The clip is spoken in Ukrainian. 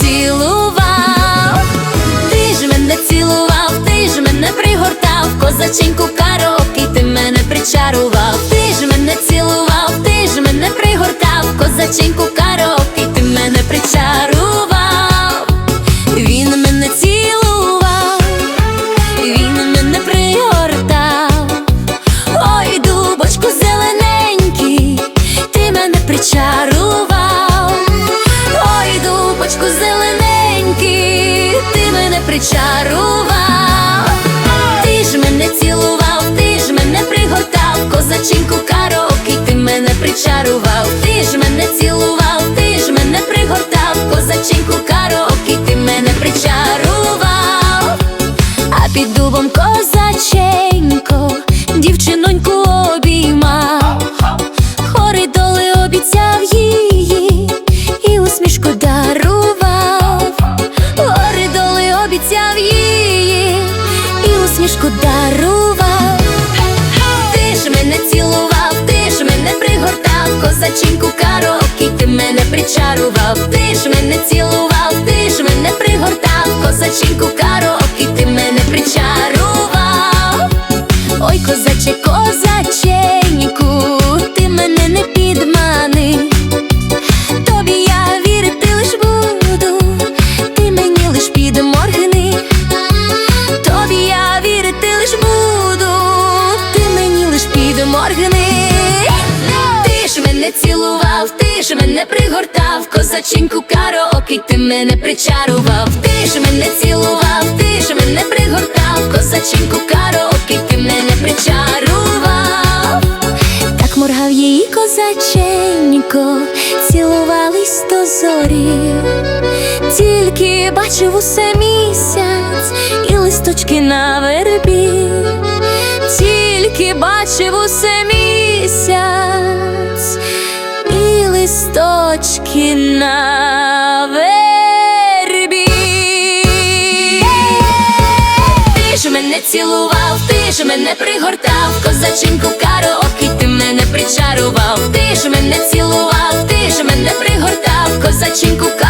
цілував, ти ж мене цілував, ти ж мене пригортав, козаченьку і ти мене причарував, ти ж мене цілував, ти ж мене пригортав, козаченьку караоке, причарував. Ти ж мене цілував, ти ж мене пригортав, козаченьку караоке, ти мене причарував, ти ж мене цілував, ти ж мене пригортав, козаченьку караоке, ти мене причарував. А під дубом козаченько, дівчиноньку усмішку дарував. Ти ж мене цілував, ти ж мене пригортав, козаченьку карокі, ти мене причарував, ти ж мене цілував, ти ж мене пригортав, козаченьку карокі, ти мене причарував. Підморгни. Ти ж мене цілував, ти ж мене пригортав, козаченьку караоке, ти мене причарував, ти ж мене цілував, ти ж мене пригортав, козаченьку караоке, ти мене причарував. Так моргав її козаченько, цілувались до зорі, тільки бачив усе місяць і листочки на вербі, тільки бачив усе листочки на вербі. Ти ж мене цілував, ти ж мене пригортав, козаченьку караоке, ти мене причарував, ти ж мене цілував, ти ж мене пригортав, козаченьку караоке,